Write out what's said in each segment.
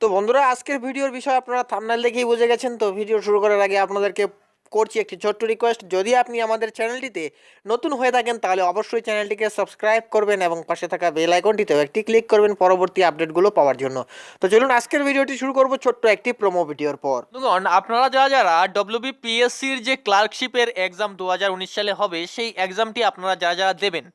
তো বন্ধুরা, আজকের ভিডিওর বিষয় আপনারা থামনাল দেখেই বুঝে গেছেন। তো ভিডিও শুরু করার আগে আপনাদেরকে করছি একটি ছোট্ট রিকোয়েস্ট যদি আপনি আমাদের চ্যানেলটিতে নতুন হয়ে থাকেন, তাহলে অবশ্যই চ্যানেলটিকে সাবস্ক্রাইব করবেন এবং পাশে থাকা বেল আইকনটিতেও একটি ক্লিক করবেন পরবর্তী আপডেটগুলো পাওয়ার জন্য। তো চলুন, আজকের ভিডিওটি শুরু করব ছোট্ট একটি প্রোমো ভিডিওর পর। বন্ধুগণ আপনারা যারা যারা ডব্লিউবিপিএসসির যে ক্লার্কশিপের এক্সাম দু হাজার উনিশ সালে হবে, সেই এক্সামটি আপনারা যারা যারা দেবেন,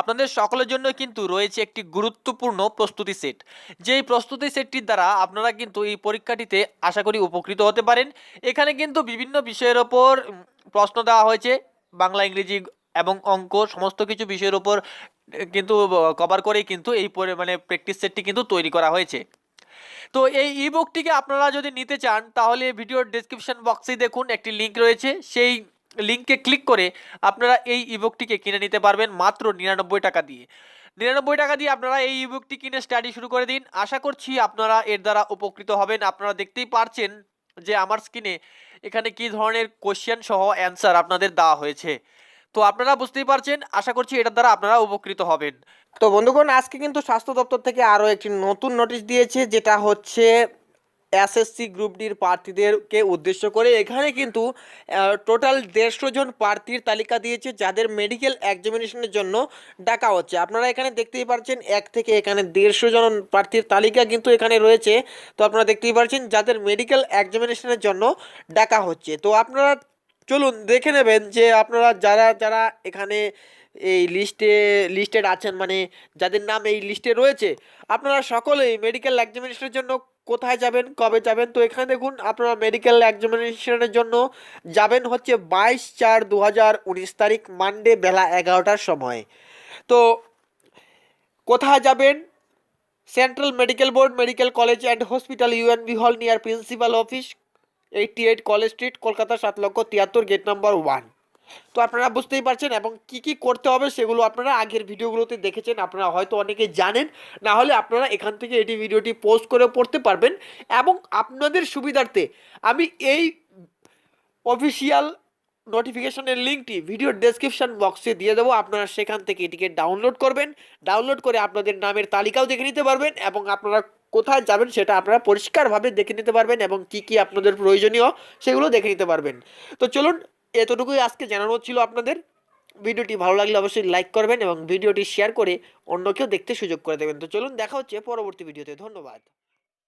আপনাদের সকলের জন্য কিন্তু রয়েছে একটি গুরুত্বপূর্ণ প্রস্তুতি সেট যেই প্রস্তুতি সেটটির দ্বারা আপনারা কিন্তু এই পরীক্ষাটিতে আশা করি উপকৃত হতে পারেন। এখানে কিন্তু বিভিন্ন বিষয়ের ওপর উম, প্রশ্ন দেওয়া হয়েছে বাংলা ইংরেজি এবং অঙ্ক সমস্ত কিছু বিষয়ের ওপর কিন্তু কভার করেই কিন্তু এই মানে প্র্যাকটিস সেটটি কিন্তু তৈরি করা হয়েছে। তো এই ইবুকটিকে আপনারা যদি নিতে চান তাহলে ভিডিওর ডেসক্রিপশন বক্সেই দেখুন একটি লিংক রয়েছে। সেই লিংকে ক্লিক করে আপনারা এই ইবুকটিকে কিনে নিতে পারবেন মাত্র নিরানব্বই টাকা দিয়ে। নিরানব্বই টাকা দিয়ে আপনারা এই ইবুকটি কিনে স্টাডি শুরু করে দিন। আশা করছি আপনারা এর দ্বারা উপকৃত হবেন। আপনারা দেখতেই পারছেন যে আমার স্ক্রিনে এখানে কি ধরনের কোশ্চেন সহ অ্যান্সার আপনাদের দেওয়া হয়েছে? তো আপনারা বুঝতেই পারছেন, আশা করছি এটার দ্বারা আপনারা উপকৃত হবেন। তো বন্ধুগণ, আজকে কিন্তু স্বাস্থ্য দপ্তর থেকে আরও একটি নতুন নোটিশ দিয়েছে, যেটা হচ্ছে এসএসসি গ্রুপ ডির প্রার্থীদেরকে উদ্দেশ্য করে এখানে কিন্তু টোটাল দেড়শো জন প্রার্থীর তালিকা দিয়েছে, যাদের মেডিকেল এক্সামিনেশনের জন্য ডাকা হচ্ছে। আপনারা এখানে দেখতেই পাচ্ছেন এক থেকে এখানে দেড়শো জন প্রার্থীর তালিকা কিন্তু এখানে রয়েছে। তো আপনারা দেখতেই পাচ্ছেন যাদের মেডিকেল এক্সামিনেশনের জন্য ডাকা হচ্ছে। তো আপনারা চলুন দেখে নেবেন যে আপনারা যারা যারা এখানে এই লিস্টে লিস্টেড আছেন মানে যাদের নাম এই লিস্টে রয়েছে, আপনারা সকলেই মেডিকেল এক্সামিনেশনের জন্য কোথায় যাবেন, কবে যাবেন, তো এখানে দেখুন আপনারা মেডিকেল এক্সামিনেশনের জন্য যাবেন হচ্ছে বাইশ চার দু তারিখ মানডে বেলা এগারোটার সময়। তো কোথায় যাবেন? Central medical board medical college and hospital UNB hall near principal office eighty eight college street, Kolkata সাত লক্ষ তিয়াত্তর গেট নাম্বার ওয়ান তো আপনারা বুঝতেই পারছেন এবং কি কি করতে হবে সেগুলো আপনারা আগের ভিডিওগুলোতে দেখেছেন, আপনারা হয়তো অনেকে জানেন। না হলে আপনারা এখান থেকে এটি ভিডিওটি পোস্ট করে পড়তে পারবেন। এবং আপনাদের সুবিধার্থে আমি এই অফিসিয়াল নোটিফিকেশনের লিঙ্কটি ভিডিও ডেসক্রিপশন বক্সে দিয়ে দেবো। আপনারা সেখান থেকে এটিকে ডাউনলোড করবেন। ডাউনলোড করে আপনাদের নামের তালিকাও দেখে নিতে পারবেন এবং আপনারা কোথায় যাবেন সেটা আপনারা পরিষ্কারভাবে দেখে নিতে পারবেন এবং কি কি আপনাদের প্রয়োজনীয় সেগুলো দেখে নিতে পারবেন। তো চলুন, এতটুকুই আজকে জানানো ছিল আপনাদের। ভিডিওটি ভালো লাগলে অবশ্যই লাইক করবেন এবং ভিডিওটি শেয়ার করে অন্যকেও দেখতে সুযোগ করে দেবেন। তো চলুন, দেখা হচ্ছে পরবর্তী ভিডিওতে। ধন্যবাদ।